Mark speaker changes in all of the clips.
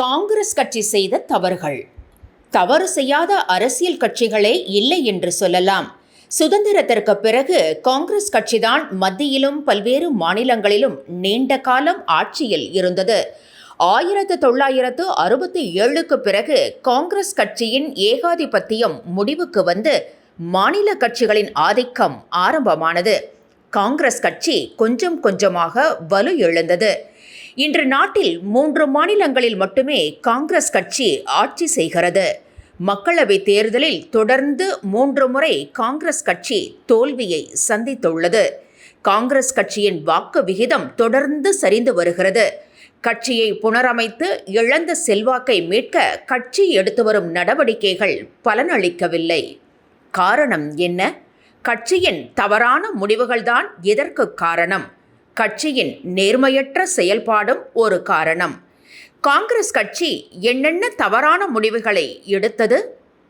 Speaker 1: காங்கிரஸ் கட்சி செய்த தவறுகள். தவறு செய்யாத அரசியல் கட்சிகளே இல்லை என்று சொல்லலாம். சுதந்திரத்திற்கு பிறகு காங்கிரஸ் கட்சிதான் மத்தியிலும் பல்வேறு மாநிலங்களிலும் நீண்ட காலம் ஆட்சியில் இருந்தது. ஆயிரத்து தொள்ளாயிரத்து அறுபத்தி ஏழுக்கு பிறகு காங்கிரஸ் கட்சியின் ஏகாதிபத்தியம் முடிவுக்கு வந்து மாநில கட்சிகளின் ஆதிக்கம் ஆரம்பமானது. காங்கிரஸ் கட்சி கொஞ்சம் கொஞ்சமாக வலு எழுந்தது. இன்று நாட்டில் மூன்று மாநிலங்களில் மட்டுமே காங்கிரஸ் கட்சி ஆட்சி செய்கிறது. மக்களவை தேர்தலில் தொடர்ந்து மூன்று முறை காங்கிரஸ் கட்சி தோல்வியை சந்தித்துள்ளது. காங்கிரஸ் கட்சியின் வாக்கு விகிதம் தொடர்ந்து சரிந்து வருகிறது. கட்சியை புனரமைத்து இழந்த செல்வாக்கை மீட்க கட்சி எடுத்து வரும் நடவடிக்கைகள் பலனளிக்கவில்லை. காரணம் என்ன? கட்சியின் தவறான முடிவுகள்தான் இதற்கு காரணம்? கட்சியின் நேர்மையற்ற செயல்பாடும் ஒரு காரணம். காங்கிரஸ் கட்சி என்னென்ன தவறான முடிவுகளை எடுத்தது?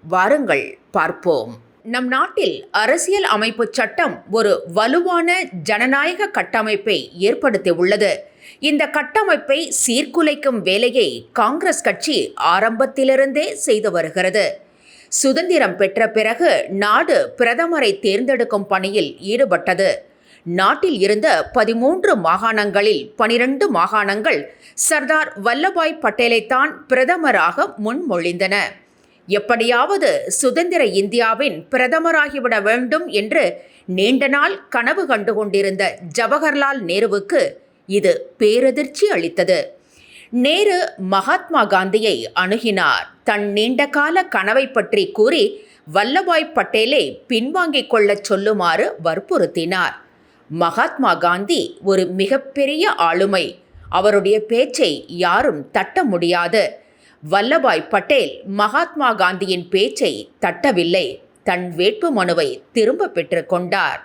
Speaker 1: வாருங்கள் பார்ப்போம். நம் நாட்டில் அரசியல் அமைப்பு சட்டம் ஒரு வலுவான ஜனநாயக கட்டமைப்பை ஏற்படுத்தியுள்ளது இந்த கட்டமைப்பை சீர்குலைக்கும் வேலையை காங்கிரஸ் கட்சி ஆரம்பத்திலிருந்தே செய்து வருகிறது. சுதந்திரம் பெற்ற பிறகு நாடு பிரதமரை தேர்ந்தெடுக்கும் பணியில் ஈடுபட்டது. நாட்டில் இருந்த பதிமூன்று மாகாணங்களில் பனிரெண்டு மாகாணங்கள் சர்தார் வல்லபாய் பட்டேலைத்தான் பிரதமராக முன்மொழிந்தன. எப்படியாவது சுதந்திர இந்தியாவின் பிரதமராகிவிட வேண்டும் என்று நீண்ட நாள் கனவு கண்டு கொண்டிருந்த ஜவஹர்லால் நேருவுக்கு இது பேரதிர்ச்சி அளித்தது. நேரு மகாத்மா காந்தியை அணுகினார். தன் நீண்டகால கனவை பற்றி கூறி வல்லபாய் பட்டேலை பின்வாங்கிக் கொள்ளச் சொல்லுமாறு வற்புறுத்தினார். மகாத்மா காந்தி ஒரு மிகப்பெரிய ஆளுமை. அவருடைய பேச்சை யாரும் தட்ட முடியாது. வல்லபாய் பட்டேல் மகாத்மா காந்தியின் பேச்சை தட்டவில்லை. தன் வேட்பு மனுவை திரும்ப பெற்றுக்கொண்டார்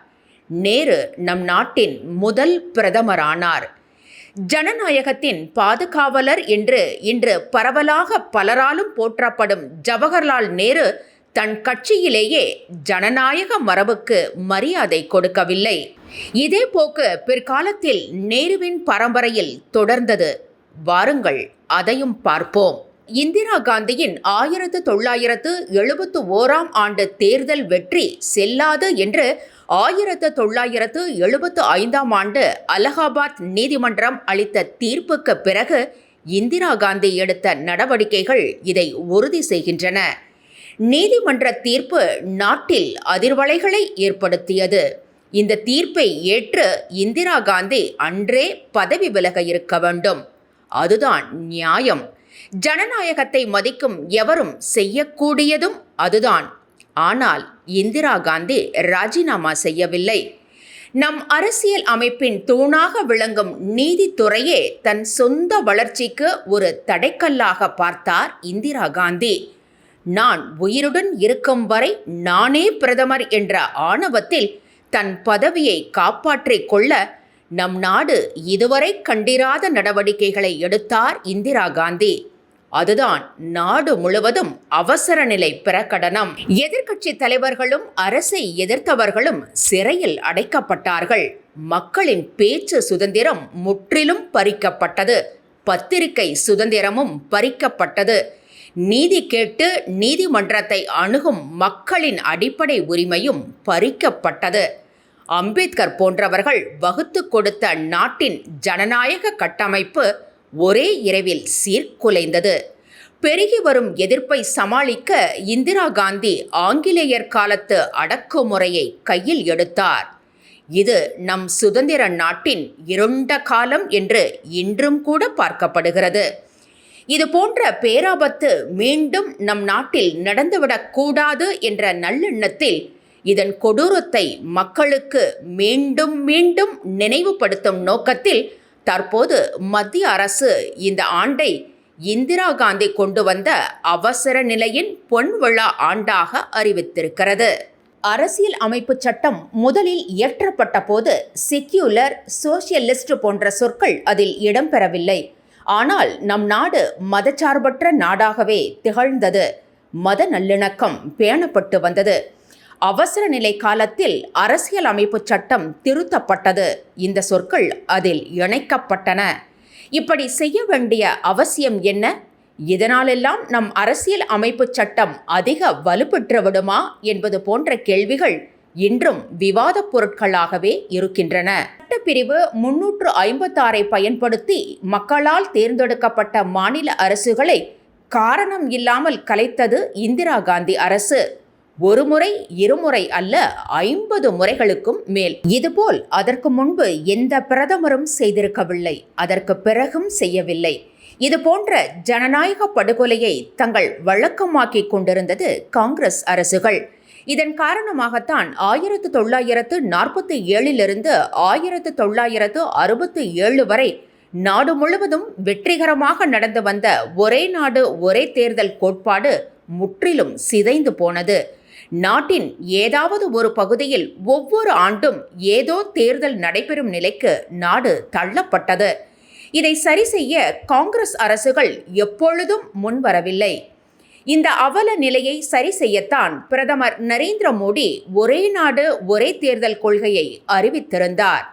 Speaker 1: நேரு நம் நாட்டின் முதல் பிரதமரானார். ஜனநாயகத்தின் பாதுகாவலர் என்று இன்று பரவலாக பலராலும் போற்றப்படும் ஜவஹர்லால் நேரு தன் கட்சியிலேயே ஜனநாயக மரபுக்கு மரியாதை கொடுக்கவில்லை. இதே போக்கு பிற்காலத்தில் நேருவின் பரம்பரையில் தொடர்ந்தது. வாருங்கள் அதையும் பார்ப்போம். இந்திரா காந்தியின் ஆயிரத்து தொள்ளாயிரத்து எழுபத்து ஓராம் ஆண்டு தேர்தல் வெற்றி செல்லாது என்று ஆயிரத்து தொள்ளாயிரத்து எழுபத்து ஐந்தாம் ஆண்டு அலகாபாத் நீதிமன்றம் அளித்த தீர்ப்புக்கு பிறகு இந்திரா காந்தி எடுத்த நடவடிக்கைகள் இதை உறுதி செய்கின்றன. நீதிமன்ற தீர்ப்பு நாட்டில் அதிர்வலைகளை ஏற்படுத்தியது. இந்த தீர்ப்பை ஏற்று இந்திரா காந்தி அன்றே பதவி விலக இருக்க வேண்டும். அதுதான் நியாயம். ஜனநாயகத்தை மதிக்கும் எவரும் செய்யக்கூடியதும் அதுதான். ஆனால் இந்திரா காந்தி ராஜினாமா செய்யவில்லை. நம் அரசியல் அமைப்பின் தூணாக விளங்கும் நீதித்துறையே தன் சொந்த வளர்ச்சிக்கு ஒரு தடைக்கல்லாக பார்த்தார் இந்திரா காந்தி. நான் உயிருடன் இருக்கும் வரை நானே பிரதமர் என்ற ஆணவத்தில் தன் பதவியை காப்பாற்றிக் கொள்ள நம் நாடு இதுவரை கண்டிராத நடவடிக்கைகளை எடுத்தார் இந்திரா காந்தி. அதுதான் நாடு முழுவதும் அவசர நிலை பிரகடனம். எதிர்க்கட்சி தலைவர்களும் அரசை எதிர்த்தவர்களும் சிறையில் அடைக்கப்பட்டார்கள். மக்களின் பேச்சு சுதந்திரம் முற்றிலும் பறிக்கப்பட்டது. பத்திரிகை சுதந்திரமும் பறிக்கப்பட்டது. நீதி கேட்டு நீதிமன்றத்தை அணுகும் மக்களின் அடிப்படை உரிமையும் பறிக்கப்பட்டது. அம்பேத்கர் போன்றவர்கள் வகுத்து கொடுத்த நாட்டின் ஜனநாயக கட்டமைப்பு ஒரே இரவில் சீர்குலைந்தது. பெருகி வரும் எதிர்ப்பை சமாளிக்க இந்திரா காந்தி ஆங்கிலேயர் காலத்து அடக்குமுறையை கையில் எடுத்தார். இது நம் சுதந்திர நாட்டின் இருண்ட காலம் என்று இன்றும் கூட பார்க்கப்படுகிறது. இது போன்ற பேராபத்து மீண்டும் நம் நாட்டில் நடந்துவிடக்கூடாது என்ற நல்லெண்ணத்தில் இதன் கொடூரத்தை மக்களுக்கு மீண்டும் மீண்டும் நினைவுபடுத்தும் நோக்கத்தில் தற்போது மத்திய அரசு இந்த ஆண்டை இந்திரா காந்தி கொண்டு வந்த அவசர நிலையின் பொன் விழா ஆண்டாக அறிவித்திருக்கிறது. அரசியல் அமைப்பு சட்டம் முதலில் இயற்றப்பட்ட போது செக்யூலர் சோசியலிஸ்ட் போன்ற சொற்கள் அதில் இடம்பெறவில்லை. ஆனால் நம் நாடு மதச்சார்பற்ற நாடாகவே திகழ்ந்தது. மத நல்லிணக்கம் பேணப்பட்டு வந்தது. அவசர நிலை காலத்தில் அரசியல் அமைப்பு சட்டம் திருத்தப்பட்டது. இந்த சொற்கள் அதில் இணைக்கப்பட்டன. இப்படி செய்ய வேண்டிய அவசியம் என்ன? இதனாலெல்லாம் நம் அரசியல் அமைப்பு சட்டம் அதிக வலுப்பெற்று விடுமா? என்பது போன்ற கேள்விகள் இன்றும் விவாதப் பொருட்களாகவே இருக்கின்றன. சட்டப்பிரிவு முன்னூற்று ஐம்பத்தாறை பயன்படுத்தி மக்களால் தேர்ந்தெடுக்கப்பட்ட மாநில அரசுகளை காரணம் இல்லாமல் கலைத்தது இந்திரா காந்தி அரசு. ஒரு முறை இருமுறை அல்ல ஐம்பது முறைகளுக்கும் மேல். இதுபோல் அதற்கு முன்பு எந்த பிரதமரும் செய்திருக்கவில்லை அதற்கு பிறகும் செய்யவில்லை. இது போன்ற ஜனநாயக படுகொலையை தங்கள் வழக்கமாக்கிக் கொண்டிருந்தது காங்கிரஸ் அரசுகள். இதன் காரணமாகத்தான் ஆயிரத்து தொள்ளாயிரத்து நாற்பத்தி ஏழிலிருந்து ஆயிரத்து தொள்ளாயிரத்து அறுபத்தி ஏழு வரை நாடு முழுவதும் வெற்றிகரமாக நடந்து வந்த ஒரே நாடு ஒரே தேர்தல் கோட்பாடு முற்றிலும் சிதைந்து போனது. நாட்டின் ஏதாவது ஒரு பகுதியில் ஒவ்வொரு ஆண்டும் ஏதோ தேர்தல் நடைபெறும் நிலைக்கு நாடு தள்ளப்பட்டது. இதை சரி செய்ய காங்கிரஸ் அரசுகள் எப்பொழுதும் முன்வரவில்லை. இந்த அவல நிலையை சரி செய்யத்தான் பிரதமர் நரேந்திர மோடி ஒரே நாடு ஒரே தேர்தல் கொள்கையை அறிவித்திருந்தார்.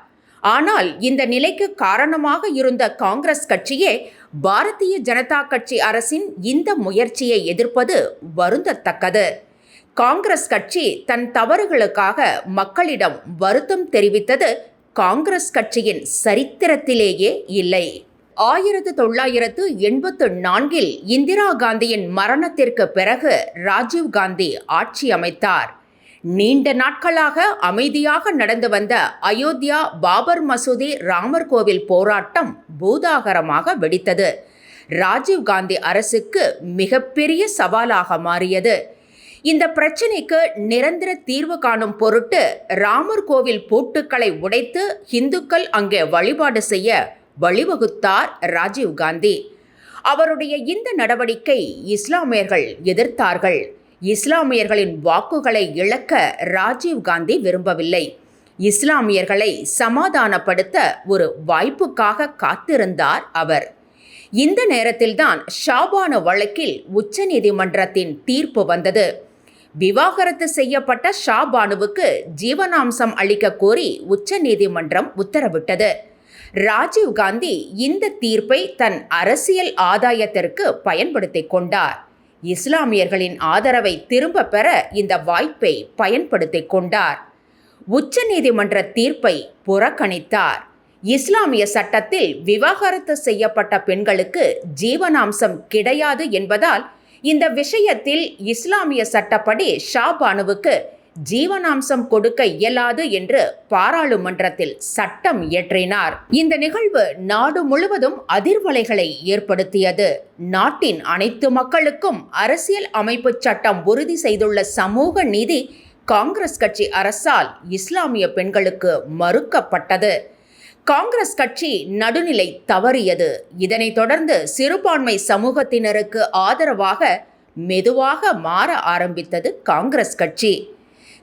Speaker 1: ஆனால் இந்த நிலைக்கு காரணமாக இருந்த காங்கிரஸ் கட்சியே பாரதிய ஜனதா கட்சி அரசின் இந்த முயற்சியை எதிர்ப்பது வருந்தத்தக்கது. காங்கிரஸ் கட்சி தன் தவறுகளுக்காக மக்களிடம் வருத்தம் தெரிவித்தது காங்கிரஸ் கட்சியின் சரித்திரத்திலேயே இல்லை. ஆயிரத்து தொள்ளாயிரத்து எண்பத்து நான்கில் இந்திரா காந்தியின் மரணத்திற்கு பிறகு ராஜீவ் காந்தி ஆட்சி அமைத்தார். நீண்ட நாட்களாக அமைதியாக நடந்து வந்த அயோத்தியா பாபர் மசூதி ராமர் கோவில் போராட்டம் பூதாகரமாக வெடித்தது. ராஜீவ் காந்தி அரசுக்கு மிகப்பெரிய சவாலாக மாறியது. இந்த பிரச்சினைக்கு நிரந்தர தீர்வு காணும் பொருட்டு ராமர் கோவில் பூட்டுக்களை உடைத்து இந்துக்கள் அங்கே வழிபாடு செய்ய வழிவகுத்தார் ராஜீவ் காந்தி. அவருடைய இந்த நடவடிக்கை இஸ்லாமியர்கள் எதிர்த்தார்கள். இஸ்லாமியர்களின் வாக்குகளை இழக்க ராஜீவ் காந்தி விரும்பவில்லை. இஸ்லாமியர்களை சமாதானப்படுத்த ஒரு வாய்ப்புக்காக காத்திருந்தார் அவர். இந்த நேரத்தில்தான் ஷாபானு வழக்கில் உச்சநீதிமன்றத்தின் தீர்ப்பு வந்தது. விவாகரத்து செய்யப்பட்ட ஷாபானுவுக்கு ஜீவனாம்சம் அளிக்க கோரி உச்சநீதிமன்றம் உத்தரவிட்டது. ராஜீவ் காந்தி இந்த தீர்ப்பை தன் அரசியல் ஆதாயத்திற்கு பயன்படுத்திக் கொண்டார். இஸ்லாமியர்களின் ஆதரவை திரும்ப பெற இந்த வாய்ப்பை பயன்படுத்திக் கொண்டார். உச்சநீதிமன்ற தீர்ப்பை புறக்கணித்தார். இஸ்லாமிய சட்டத்தில் விவாகரத்து செய்யப்பட்ட பெண்களுக்கு ஜீவனாம்சம் கிடையாது என்பதால் இந்த விஷயத்தில் இஸ்லாமிய சட்டப்படி ஷாபானுவுக்கு ஜீவனாம்சம் கொடுக்க இயலாது என்று பாராளுமன்றத்தில் சட்டம் இயற்றினார். இந்த நிகழ்வு நாடு முழுவதும் அதிர்வலைகளை ஏற்படுத்தியது. நாட்டின் அனைத்து மக்களுக்கும் அரசியல் அமைப்பு சட்டம் உறுதி செய்துள்ள சமூக நீதி காங்கிரஸ் கட்சி அரசால் இஸ்லாமிய பெண்களுக்கு மறுக்கப்பட்டது. காங்கிரஸ் கட்சி நடுநிலை தவறியது. இதனைத் தொடர்ந்து சிறுபான்மை சமூகத்தினருக்கு ஆதரவாக மெதுவாக மாற ஆரம்பித்தது காங்கிரஸ் கட்சி.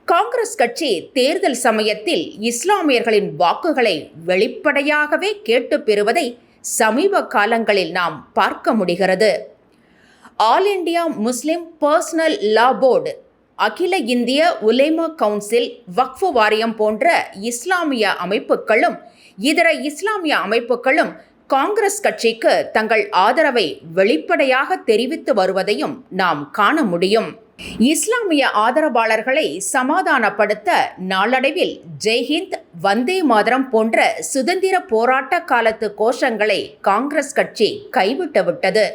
Speaker 1: காங்கிரஸ் கட்சி தேர்தல் சமயத்தில் இஸ்லாமியர்களின் வாக்குகளை வெளிப்படையாகவே கேட்டு பெறுவதை சமீப காலங்களில் நாம் பார்க்க முடிகிறது. All India Muslim personal law board அகில இந்திய உலேமா கவுன்சில் வக்ஃபு வாரியம் போன்ற இஸ்லாமிய அமைப்புகளும் இதர இஸ்லாமிய அமைப்புகளும் காங்கிரஸ் கட்சிக்கு தங்கள் ஆதரவை வெளிப்படையாக தெரிவித்து வருவதையும் நாம் காண முடியும். இஸ்லாமிய ஆதரவாளர்களை சமாதானப்படுத்த நாளடைவில் ஜெய்ஹிந்த் வந்தே மாதரம் போன்ற சுதந்திர போராட்ட காலத்து கோஷங்களை காங்கிரஸ் கட்சி கைவிட்டுவிட்டது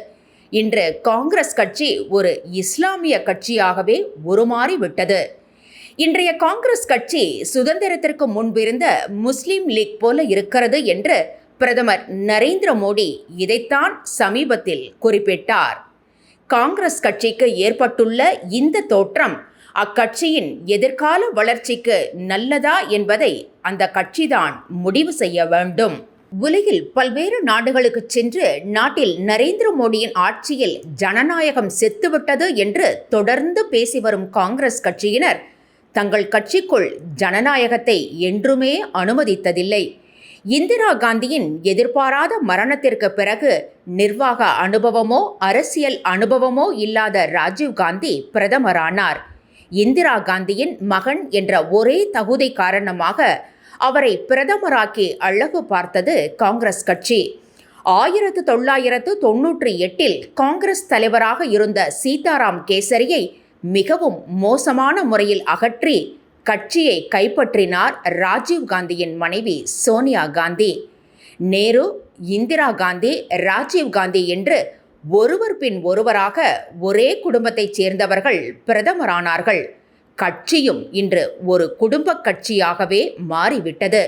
Speaker 1: இன்று காங்கிரஸ் கட்சி ஒரு இஸ்லாமிய கட்சியாகவே உருமாறிவிட்டது இன்றைய காங்கிரஸ் கட்சி சுதந்திரத்திற்கு முன்பிருந்த முஸ்லீம் லீக் போல இருக்கிறது என்று பிரதமர் நரேந்திர மோடி இதைத்தான் சமீபத்தில் குறிப்பிட்டார். காங்கிரஸ் கட்சிக்கு ஏற்பட்டுள்ள இந்த தோற்றம் அக்கட்சியின் எதிர்கால வளர்ச்சிக்கு நல்லதா என்பதை அந்த கட்சிதான் முடிவு செய்ய வேண்டும். உலகில் பல்வேறு நாடுகளுக்கு சென்று நாட்டில் நரேந்திர மோடியின் ஆட்சியில் ஜனநாயகம் செத்துவிட்டது என்று தொடர்ந்து பேசி வரும் காங்கிரஸ் கட்சியினர் தங்கள் கட்சிக்குள் ஜனநாயகத்தை என்றுமே அனுமதித்ததில்லை. இந்திரா காந்தியின் எதிர்பாராத மரணத்திற்கு பிறகு நிர்வாக அனுபவமோ அரசியல் அனுபவமோ இல்லாத ராஜீவ் காந்தி பிரதமரானார். இந்திரா காந்தியின் மகன் என்ற ஒரே தகுதி காரணமாக அவரை பிரதமராக்கி அழகு பார்த்தது காங்கிரஸ் கட்சி. ஆயிரத்து தொள்ளாயிரத்து தொன்னூற்றி எட்டில் காங்கிரஸ் தலைவராக இருந்த சீதாராம் கேசரியை மிகவும் மோசமான முறையில் அகற்றி கட்சியை கைப்பற்றினார் ராஜீவ் காந்தியின் மனைவி சோனியா காந்தி. நேரு இந்திரா காந்தி ராஜீவ் காந்தி என்று ஒருவர் பின் ஒருவராக ஒரே குடும்பத்தைச் சேர்ந்தவர்கள் பிரதமரானார்கள். கட்சியும் இன்று ஒரு குடும்ப கட்சியாகவே மாறிவிட்டது.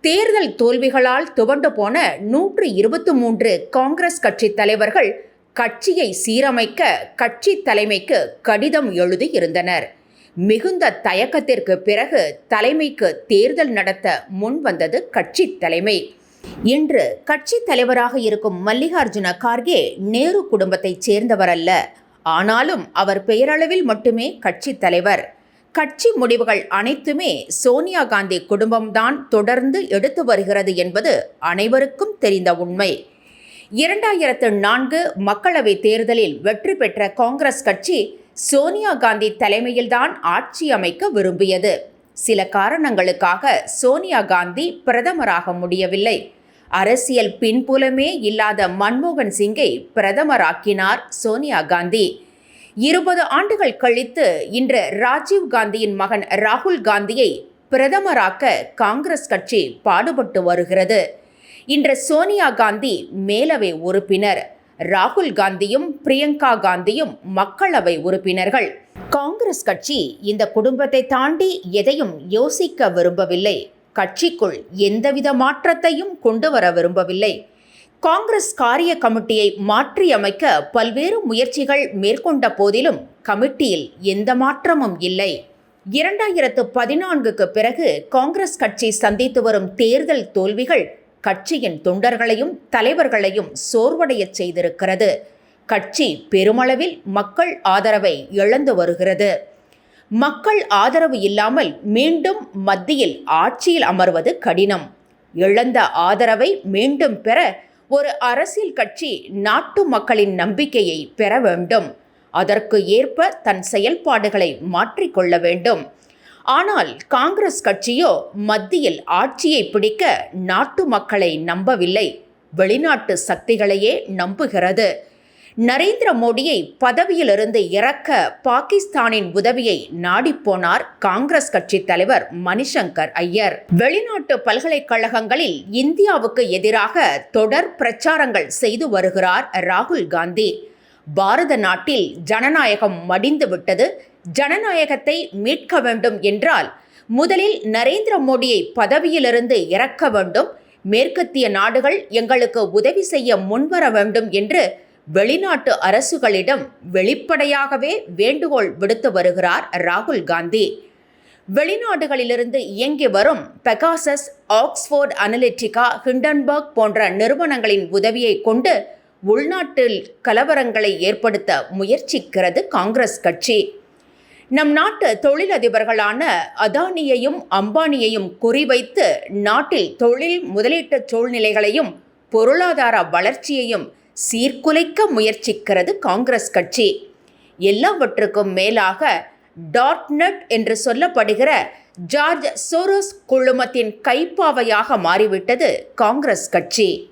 Speaker 1: தேர்தல் தோல்விகளால் துவண்டு போன நூற்று இருபத்தி மூன்று காங்கிரஸ் கட்சி தலைவர்கள் கட்சியை சீரமைக்க கட்சி தலைமைக்கு கடிதம் எழுதியிருந்தனர் மிகுந்த தயக்கத்திற்கு பிறகு தலைமைக்கு தேர்தல் நடத்த முன்வந்தது கட்சி தலைமை. இன்று கட்சி தலைவராக இருக்கும் மல்லிகார்ஜுன கார்கே நேரு குடும்பத்தைச் சேர்ந்தவர் அல்ல. ஆனாலும் அவர் பெயரளவில் மட்டுமே கட்சி தலைவர். கட்சி முடிவுகள் அனைத்துமே சோனியா காந்தி குடும்பம்தான் தொடர்ந்து எடுத்து வருகிறது என்பது அனைவருக்கும் தெரிந்த உண்மை. இரண்டாயிரத்து நான்கு மக்களவைத் தேர்தலில் வெற்றி பெற்ற காங்கிரஸ் கட்சி சோனியா காந்தி தலைமையில்தான் ஆட்சி அமைக்க விரும்பியது. சில காரணங்களுக்காக சோனியா காந்தி பிரதமராக முடியவில்லை. அரசியல் பின்புலமே இல்லாத மன்மோகன் சிங்கை பிரதமராக்கினார் சோனியா காந்தி. இருபது ஆண்டுகள் கழித்து இன்று ராஜீவ் காந்தியின் மகன் ராகுல் காந்தியை பிரதமராக்க காங்கிரஸ் கட்சி பாடுபட்டு வருகிறது. இன்று சோனியா காந்தி மேலவை உறுப்பினர். ராகுல் காந்தியும் பிரியங்கா காந்தியும் மக்களவை உறுப்பினர்கள். காங்கிரஸ் கட்சி இந்த குடும்பத்தை தாண்டி எதையும் யோசிக்க விரும்பவில்லை. கட்சிக்குள் எந்தவித மாற்றத்தையும் கொண்டு வர விரும்பவில்லை. காங்கிரஸ் காரிய கமிட்டியை மாற்றியமைக்க பல்வேறு முயற்சிகள் மேற்கொண்ட போதிலும் கமிட்டியில் எந்த மாற்றமும் இல்லை. இரண்டாயிரத்து பதினான்குக்கு பிறகு காங்கிரஸ் கட்சி சந்தித்து வரும் தேர்தல் தோல்விகள் கட்சியின் தொண்டர்களையும் தலைவர்களையும் சோர்வடையச் செய்திருக்கிறது. கட்சி பெருமளவில் மக்கள் ஆதரவை இழந்து வருகிறது. மக்கள் ஆதரவு இல்லாமல் மீண்டும் மத்தியில் ஆட்சியில் அமர்வது கடினம். இழந்த ஆதரவை மீண்டும் பெற ஒரு அரசியல் கட்சி நாட்டு மக்களின் நம்பிக்கையை பெற வேண்டும். அதற்கு ஏற்ப தன் செயல்பாடுகளை மாற்றிக்கொள்ள வேண்டும். ஆனால் காங்கிரஸ் கட்சியோ மத்தியில் ஆட்சியை பிடிக்க நாட்டு மக்களை நம்பவில்லை. வெளிநாட்டு சக்திகளையே நம்புகிறது. நரேந்திர மோடியை பதவியிலிருந்து இறக்க பாகிஸ்தானின் உதவியை நாடிப்போனார் காங்கிரஸ் கட்சி தலைவர் மணிசங்கர் ஐயர். வெளிநாட்டு பல்கலைக்கழகங்களில் இந்தியாவுக்கு எதிராக தொடர் பிரச்சாரங்கள் செய்து வருகிறார் ராகுல் காந்தி. பாரத நாட்டில் ஜனநாயகம் மடிந்து விட்டது. ஜனநாயகத்தை மீட்க வேண்டும் என்றால் முதலில் நரேந்திர மோடியை பதவியிலிருந்து இறக்க வேண்டும். மேற்கத்திய நாடுகள் எங்களுக்கு உதவி செய்ய முன்வர வேண்டும் என்று வெளிநாட்டு அரசுகளிடம் வெளிப்படையாகவே வேண்டுகோள் விடுத்து வருகிறார் ராகுல் காந்தி. வெளிநாடுகளிலிருந்து இயங்கி வரும் பெகாசஸ் ஆக்ஸ்போர்ட் அனலிட்டிகா ஹிண்டன்பர்க் போன்ற நிறுவனங்களின் உதவியை கொண்டு உள்நாட்டில் கலவரங்களை ஏற்படுத்த முயற்சிக்கிறது காங்கிரஸ் கட்சி. நம் நாட்டு தொழிலதிபர்களான அதானியையும் அம்பானியையும் குறிவைத்து நாட்டில் தொழில் முதலீட்டு சூழ்நிலைகளையும் பொருளாதார வளர்ச்சியையும் சீர்குலைக்க முயற்சிக்கிறது காங்கிரஸ் கட்சி. எல்லாவற்றுக்கும் மேலாக டாட்நட் என்று சொல்லப்படுகிற ஜார்ஜ் சோரோஸ் குழுமத்தின் கைப்பாவையாக மாறிவிட்டது காங்கிரஸ் கட்சி.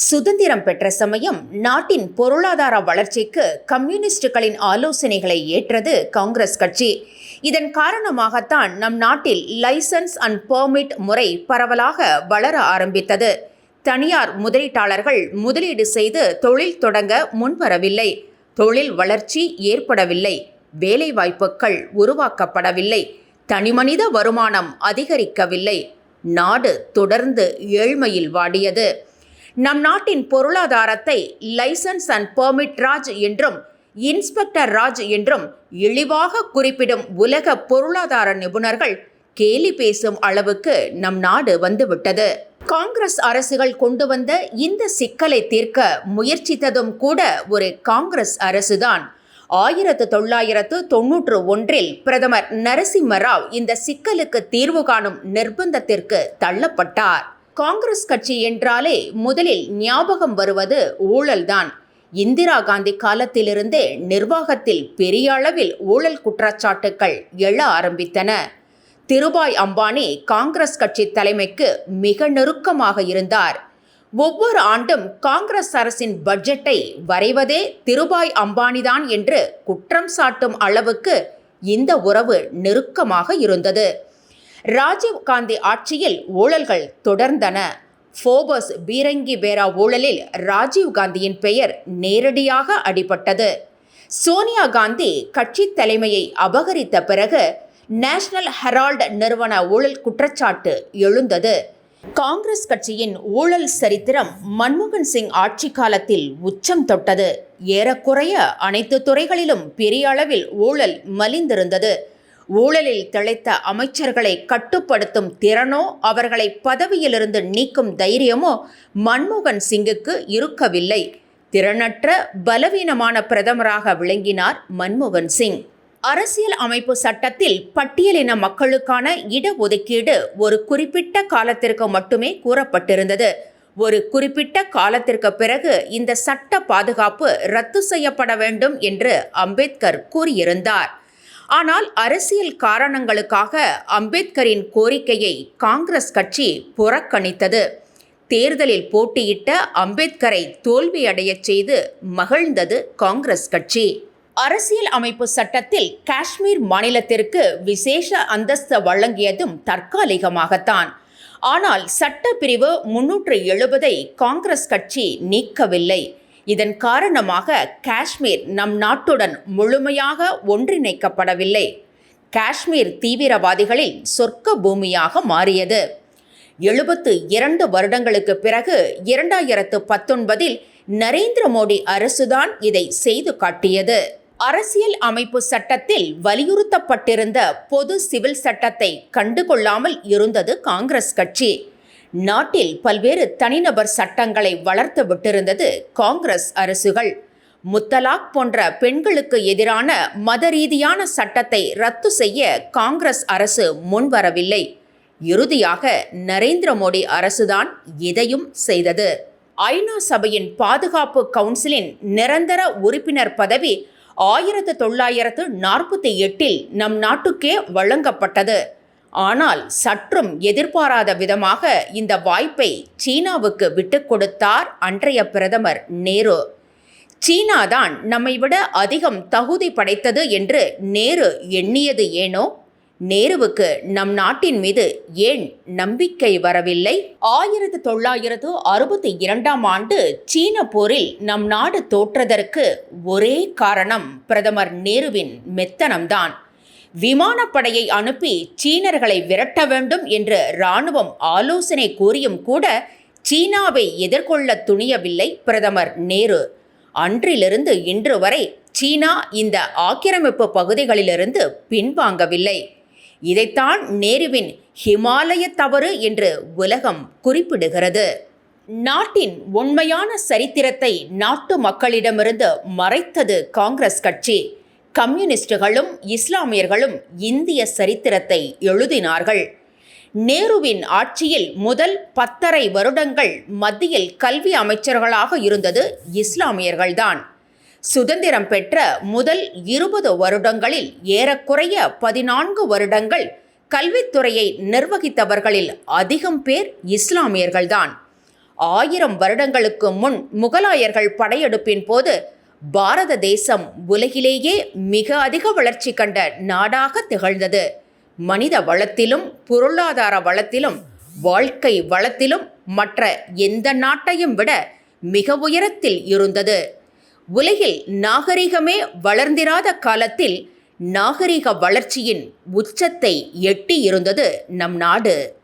Speaker 1: சுதந்திரம் பெற்ற சமயம் நாட்டின் பொருளாதார வளர்ச்சிக்கு கம்யூனிஸ்டுகளின் ஆலோசனைகளை ஏற்றது காங்கிரஸ் கட்சி. இதன் காரணமாகத்தான் நம் நாட்டில் லைசன்ஸ் அண்ட் பெர்மிட் முறை பரவலாக வளர ஆரம்பித்தது. தனியார் முதலீட்டாளர்கள் முதலீடு செய்து தொழில் தொடங்க முன்வரவில்லை. தொழில் வளர்ச்சி ஏற்படவில்லை. வேலைவாய்ப்புகள் உருவாக்கப்படவில்லை. தனிமனித வருமானம் அதிகரிக்கவில்லை. நாடு தொடர்ந்து ஏழ்மையில் வாடியது. நம் நாட்டின் பொருளாதாரத்தை லைசன்ஸ் அண்ட் பெர்மிட் ராஜ் என்றும் இன்ஸ்பெக்டர் ராஜ் என்றும் இழிவாக குறிப்பிடும் உலக பொருளாதார நிபுணர்கள் கேலி பேசும் அளவுக்கு நம் நாடு வந்துவிட்டது. காங்கிரஸ் அரசுகள் கொண்டு வந்த இந்த சிக்கலை தீர்க்க முயற்சித்ததும் கூட ஒரு காங்கிரஸ் அரசுதான். ஆயிரத்து தொள்ளாயிரத்து தொன்னூற்று ஒன்றில் பிரதமர் நரசிம்ம ராவ் இந்த சிக்கலுக்கு தீர்வு காணும் நிர்பந்தத்திற்கு தள்ளப்பட்டார். காங்கிரஸ் கட்சி என்றாலே முதலில் ஞாபகம் வருவது ஊழல்தான். இந்திரா காந்தி காலத்திலிருந்தே நிர்வாகத்தில் பெரிய அளவில் ஊழல் குற்றச்சாட்டுக்கள் எழ ஆரம்பித்தன. திருபாய் அம்பானி காங்கிரஸ் கட்சி தலைமைக்கு மிக நெருக்கமாக இருந்தார். ஒவ்வொரு ஆண்டும் காங்கிரஸ் அரசின் பட்ஜெட்டை வரைவதே திருபாய் அம்பானிதான் என்று குற்றம் சாட்டும் அளவுக்கு இந்த உறவு நெருக்கமாக இருந்தது. ராஜீவ் காந்தி ஆட்சியில் ஊழல்கள் தொடர்ந்தன. ஃபோபஸ் பீரங்கி பேரா ஊழலில் ராஜீவ் காந்தியின் பெயர் நேரடியாக அடிபட்டது. சோனியா காந்தி கட்சி தலைமையை அபகரித்த பிறகு நேஷனல் ஹெரால்ட் நிறுவன ஊழல் குற்றச்சாட்டு எழுந்தது. காங்கிரஸ் கட்சியின் ஊழல் சரித்திரம் மன்மோகன் சிங் ஆட்சி காலத்தில் உச்சம் தொட்டது. ஏறக்குறைய அனைத்து துறைகளிலும் பெரிய அளவில் ஊழல் மலிந்திருந்தது. ஊழலில் திளைத்த அமைச்சர்களை கட்டுப்படுத்தும் திறனோ அவர்களை பதவியிலிருந்து நீக்கும் தைரியமோ மன்மோகன் சிங்குக்கு இருக்கவில்லை. திறனற்ற பலவீனமான பிரதமராக விளங்கினார் மன்மோகன் சிங். அரசியல் அமைப்பு சட்டத்தில் பட்டியலின மக்களுக்கான இடஒதுக்கீடு ஒரு குறிப்பிட்ட காலத்திற்கு மட்டுமே கூறப்பட்டிருந்தது. ஒரு குறிப்பிட்ட காலத்திற்கு பிறகு இந்த சட்ட பாதுகாப்பு ரத்து செய்யப்பட வேண்டும் என்று அம்பேத்கர் கூறியிருந்தார். ஆனால் அரசியல் காரணங்களுக்காக அம்பேத்கரின் கோரிக்கையை காங்கிரஸ் கட்சி புறக்கணித்தது. தேர்தலில் போட்டியிட்ட அம்பேத்கரை தோல்வியடையச் செய்து மகிழ்ந்தது காங்கிரஸ் கட்சி. அரசியல் அமைப்பு சட்டத்தில் காஷ்மீர் மாநிலத்திற்கு விசேஷ அந்தஸ்து வழங்கியதும் தற்காலிகமாகத்தான். ஆனால் சட்டப்பிரிவு முன்னூற்று எழுபதை காங்கிரஸ் கட்சி நீக்கவில்லை. இதன் காரணமாக காஷ்மீர் நம் நாட்டுடன் முழுமையாக ஒன்றிணைக்கப்படவில்லை. காஷ்மீர் தீவிரவாதிகளின் சொர்க்க பூமியாக மாறியது. எழுபத்து இரண்டு வருடங்களுக்கு பிறகு இரண்டாயிரத்து பத்தொன்பதில் நரேந்திர மோடி அரசுதான் இதை செய்து காட்டியது. அரசியல் அமைப்பு சட்டத்தில் வலியுறுத்தப்பட்டிருந்த பொது சிவில் சட்டத்தை கண்டுகொள்ளாமல் இருந்தது காங்கிரஸ் கட்சி. நாட்டில் பல்வேறு தனிநபர் சட்டங்களை வளர்த்து விட்டிருந்தது காங்கிரஸ் அரசுகள். முத்தலாக் போன்ற பெண்களுக்கு எதிரான மத ரீதியான சட்டத்தை ரத்து செய்ய காங்கிரஸ் அரசு முன்வரவில்லை. இறுதியாக நரேந்திர மோடி அரசுதான் இதையும் செய்தது. ஐநா சபையின் பாதுகாப்பு கவுன்சிலின் நிரந்தர உறுப்பினர் பதவி ஆயிரத்து தொள்ளாயிரத்து நாற்பத்தி எட்டில் நம் நாட்டுக்கே வழங்கப்பட்டது. ஆனால் சற்றும் எதிர்பாராத விதமாக இந்த வாய்ப்பை சீனாவுக்கு விட்டு கொடுத்தார் அன்றைய பிரதமர் நேரு. சீனாதான் நம்மை விட அதிகம் தகுதி படைத்தது என்று நேரு எண்ணியது ஏனோ? நேருவுக்கு நம் நாட்டின் மீது ஏன் நம்பிக்கை வரவில்லை? ஆயிரத்து தொள்ளாயிரத்து அறுபத்தி இரண்டாம் ஆண்டு சீன போரில் நம் நாடு தோற்றதற்கு ஒரே காரணம் பிரதமர் நேருவின் மெத்தனம்தான். விமானப்படையை அனுப்பி சீனர்களை விரட்ட வேண்டும் என்று இராணுவம் ஆலோசனை கூறியும் கூட சீனாவை எதிர்கொள்ள துணியவில்லை பிரதமர் நேரு. அன்றிலிருந்து இன்று வரை சீனா இந்த ஆக்கிரமிப்பு பகுதிகளிலிருந்து பின்வாங்கவில்லை. இதைத்தான் நேருவின் ஹிமாலய தவறு என்று உலகம் குறிப்பிடுகிறது. நாட்டின் உண்மையான சரித்திரத்தை நாட்டு மக்களிடமிருந்து மறைத்தது காங்கிரஸ் கட்சி. கம்யூனிஸ்டுகளும் இஸ்லாமியர்களும் இந்திய சரித்திரத்தை எழுதினார்கள். நேருவின் ஆட்சியில் முதல் பத்தரை வருடங்கள் மத்தியில் கல்வி அமைச்சர்களாக இருந்தது இஸ்லாமியர்கள்தான். சுதந்திரம் பெற்ற முதல் இருபது வருடங்களில் ஏறக்குறைய பதினான்கு வருடங்கள் கல்வித்துறையை நிர்வகித்தவர்களில் அதிகம் பேர் இஸ்லாமியர்கள்தான். ஆயிரம் வருடங்களுக்கு முன் முகலாயர்கள் படையெடுப்பின் போது பாரத தேசம் உலகிலேயே மிக அதிக வளர்ச்சி கண்ட நாடாக திகழ்ந்தது. மனித வளத்திலும் பொருளாதார வளத்திலும் வாழ்க்கை வளத்திலும் மற்ற எந்த நாட்டையும் விட மிக உயரத்தில் இருந்தது. உலகில் நாகரிகமே வளர்ந்திராத காலத்தில் நாகரிக வளர்ச்சியின் உச்சத்தை எட்டி இருந்தது நம் நாடு.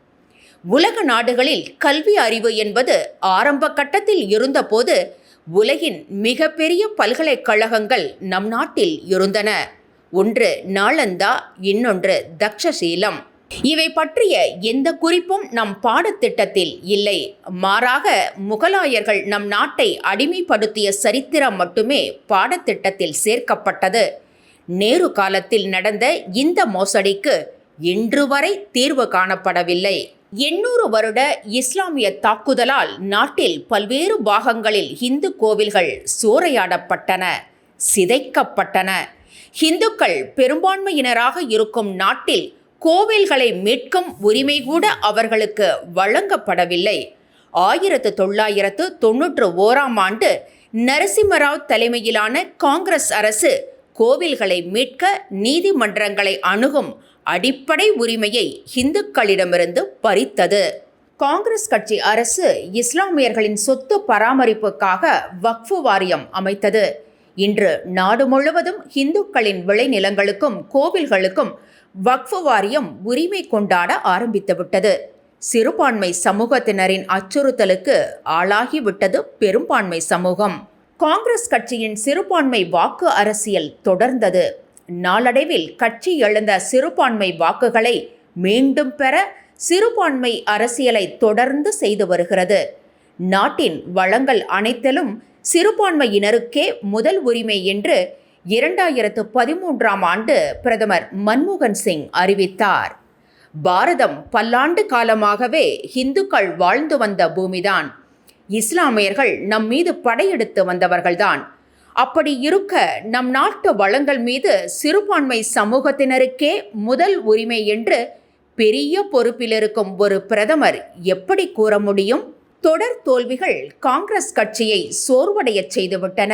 Speaker 1: உலக நாடுகளில் கல்வி அறிவு என்பது ஆரம்ப கட்டத்தில் இருந்தபோது உலகின் மிகப்பெரிய பல்கலைக்கழகங்கள் நம் நாட்டில் இருந்தன. ஒன்று நாளந்தா இன்னொன்று தக்ஷசீலம். இவை பற்றிய எந்த குறிப்பும் நம் பாடத்திட்டத்தில் இல்லை. மாறாக முகலாயர்கள் நம் நாட்டை அடிமைப்படுத்திய சரித்திரம் மட்டுமே பாடத்திட்டத்தில் சேர்க்கப்பட்டது. நேரு காலத்தில் நடந்த இந்த மோசடிக்கு இன்று வரை தீர்வு காணப்படவில்லை. எண்ணூறு வருட இஸ்லாமிய தாக்குதலால் நாட்டில் பல்வேறு பாகங்களில் இந்து கோவில்கள் சூறையாடப்பட்டன சிதைக்கப்பட்டன. இந்துக்கள் பெரும்பான்மையினராக இருக்கும் நாட்டில் கோவில்களை மீட்கும் உரிமை கூட அவர்களுக்கு வழங்கப்படவில்லை. ஆயிரத்து தொள்ளாயிரத்து தொன்னூற்று ஓராம் ஆண்டு நரசிம்மராவ் தலைமையிலான காங்கிரஸ் அரசு கோவில்களை மீட்க நீதிமன்றங்களை அணுகும் அடிப்படை உரிமையை இந்துக்களிடமிருந்து பறித்தது. காங்கிரஸ் கட்சி அரசு இஸ்லாமியர்களின் சொத்து பராமரிப்புக்காக வக்ஃபு வாரியம் அமைத்தது. இன்று நாடு முழுவதும் இந்துக்களின் விளைநிலங்களுக்கும் கோவில்களுக்கும் வக்ஃபு வாரியம் உரிமை கொண்டாட ஆரம்பித்துவிட்டது சிறுபான்மை சமூகத்தினரின் அச்சுறுத்தலுக்கு ஆளாகிவிட்டது பெரும்பான்மை சமூகம். காங்கிரஸ் கட்சியின் சிறுபான்மை வாக்கு அரசியல் தொடர்ந்தது. நாளடைவில் கட்சி எழுந்த சிறுபான்மை வாக்குகளை மீண்டும் பெற சிறுபான்மை அரசியலை தொடர்ந்து செய்து வருகிறது. நாட்டின் வளங்கள் அனைத்திலும் சிறுபான்மையினருக்கே முதல் உரிமை என்று இரண்டாயிரத்து பதிமூன்றாம் ஆண்டு பிரதமர் மன்மோகன் சிங் அறிவித்தார். பாரதம் பல்லாண்டு காலமாகவே இந்துக்கள் வாழ்ந்து வந்த பூமிதான். இஸ்லாமியர்கள் நம் மீது படையெடுத்து வந்தவர்கள்தான். அப்படி இருக்க நம் நாட்டு வளங்கள் மீது சிறுபான்மை சமூகத்தினருக்கே முதல் உரிமை என்று பெரிய பொறுப்பில் இருக்கும் ஒரு பிரதமர் எப்படி கூற முடியும்? தொடர் தோல்விகள் காங்கிரஸ் கட்சியை சோர்வடையச் செய்துவிட்டன.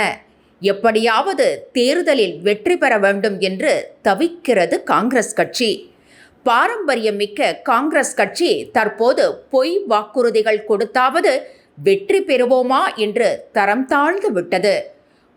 Speaker 1: எப்படியாவது தேர்தலில் வெற்றி பெற வேண்டும் என்று தவிக்கிறது காங்கிரஸ் கட்சி. பாரம்பரியமிக்க காங்கிரஸ் கட்சி தற்போது பொய் வாக்குறுதிகள் கொடுத்தாவது வெற்றி பெறுவோமா என்று தரம் தாழ்ந்து விட்டது.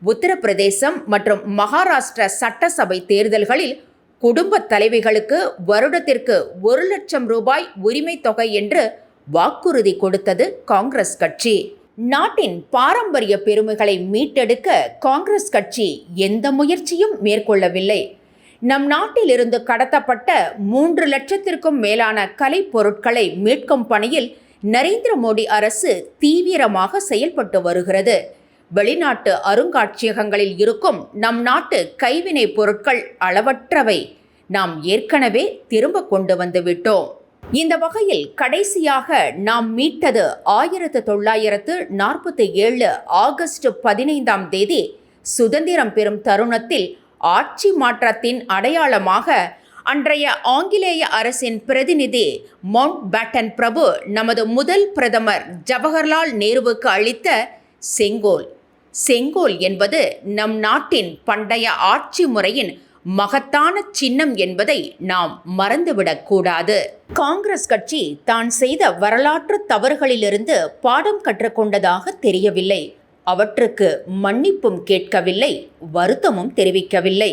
Speaker 1: உத்தரப்பிரதேசம் மற்றும் மகாராஷ்டிர சட்டசபை தேர்தல்களில் குடும்பத் தலைவிகளுக்கு வருடத்திற்கு ஒரு லட்சம் ரூபாய் உரிமை தொகை என்று வாக்குறுதி கொடுத்தது காங்கிரஸ் கட்சி. நாட்டின் பாரம்பரிய பெருமைகளை மீட்டெடுக்க காங்கிரஸ் கட்சி எந்த முயற்சியும் மேற்கொள்ளவில்லை. நம் நாட்டிலிருந்து கடத்தப்பட்ட மூன்று லட்சத்திற்கும் மேலான கலைப்பொருட்களை மீட்கும் பணியில் நரேந்திர மோடி அரசு தீவிரமாக செயல்பட்டு வருகிறது. வெளிநாட்டு அருங்காட்சியகங்களில் இருக்கும் நம் நாட்டு கைவினைப் பொருட்கள் அளவற்றவை. நாம் ஏற்கனவே திரும்ப கொண்டு வந்துவிட்டோம் இந்த வகையில் கடைசியாக நாம் மீட்டது ஆயிரத்து தொள்ளாயிரத்து நாற்பத்தி ஏழு ஆகஸ்ட் பதினைந்தாம் தேதி சுதந்திரம் பெறும் தருணத்தில் ஆட்சி மாற்றத்தின் அடையாளமாக அன்றைய ஆங்கிலேய அரசின் பிரதிநிதி மவுண்ட் பேட்டன் பிரபு நமது முதல் பிரதமர் ஜவஹர்லால் நேருவுக்கு அளித்த செங்கோல். செங்கோல் என்பது நம் நாட்டின் பண்டைய ஆட்சி முறையின் மகத்தான சின்னம் என்பதை நாம் மறந்துவிடக்கூடாது காங்கிரஸ் கட்சி தான் செய்த வரலாற்று தவறுகளிலிருந்து பாடம் கற்றுக்கொண்டதாக தெரியவில்லை. அவற்றுக்கு மன்னிப்பும் கேட்கவில்லை வருத்தமும் தெரிவிக்கவில்லை.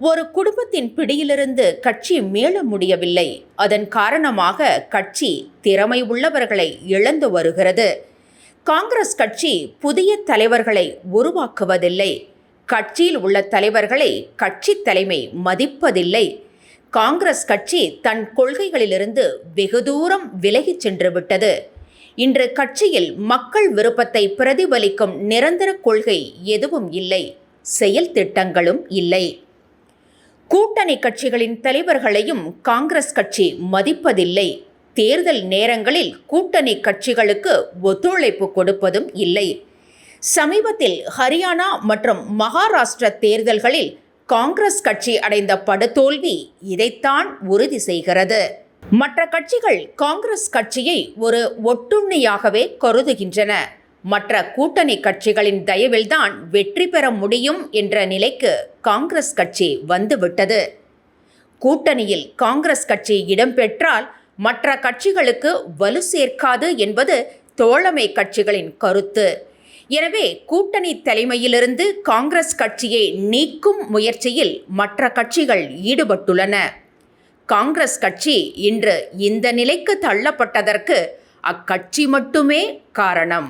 Speaker 1: ஒரு குடும்பத்தின் பிடியிலிருந்து கட்சி மீள முடியவில்லை. அதன் காரணமாக கட்சி திறமை உள்ளவர்களை இழந்து வருகிறது. காங்கிரஸ் கட்சி புதிய தலைவர்களை உருவாக்குவதில்லை. கட்சியில் உள்ள தலைவர்களை கட்சி தலைமை மதிப்பதில்லை. காங்கிரஸ் கட்சி தன் கொள்கைகளிலிருந்து வெகு தூரம் விலகிச் சென்று விட்டது இன்று கட்சியில் மக்கள் விருப்பத்தை பிரதிபலிக்கும் நிரந்தர கொள்கை எதுவும் இல்லை. செயல் திட்டங்களும் இல்லை. கூட்டணி கட்சிகளின் தலைவர்களையும் காங்கிரஸ் கட்சி மதிப்பதில்லை. தேர்தல் நேரங்களில் கூட்டணி கட்சிகளுக்கு ஒத்துழைப்பு கொடுப்பதும் இல்லை. சமீபத்தில் ஹரியானா மற்றும் மகாராஷ்டிர தேர்தல்களில் காங்கிரஸ் கட்சி அடைந்த படுதோல்வி இதைத்தான் உறுதி செய்கிறது. மற்ற கட்சிகள் காங்கிரஸ் கட்சியை ஒரு ஒட்டுண்ணியாகவே கருதுகின்றன. மற்ற கூட்டணி கட்சிகளின் தயவில்தான் வெற்றி பெற முடியும் என்ற நிலைக்கு காங்கிரஸ் கட்சி வந்துவிட்டது. கூட்டணியில் காங்கிரஸ் கட்சி இடம்பெற்றால் மற்ற கட்சிகளுக்கு வலு சேர்க்காது என்பது தோழமை கட்சிகளின் கருத்து. எனவே கூட்டணி தலைமையிலிருந்து காங்கிரஸ் கட்சியை நீக்கும் முயற்சியில் மற்ற கட்சிகள் ஈடுபட்டுள்ளன. காங்கிரஸ் கட்சி இன்று இந்த நிலைக்கு தள்ளப்பட்டதற்கு அக்கட்சி மட்டுமே காரணம்.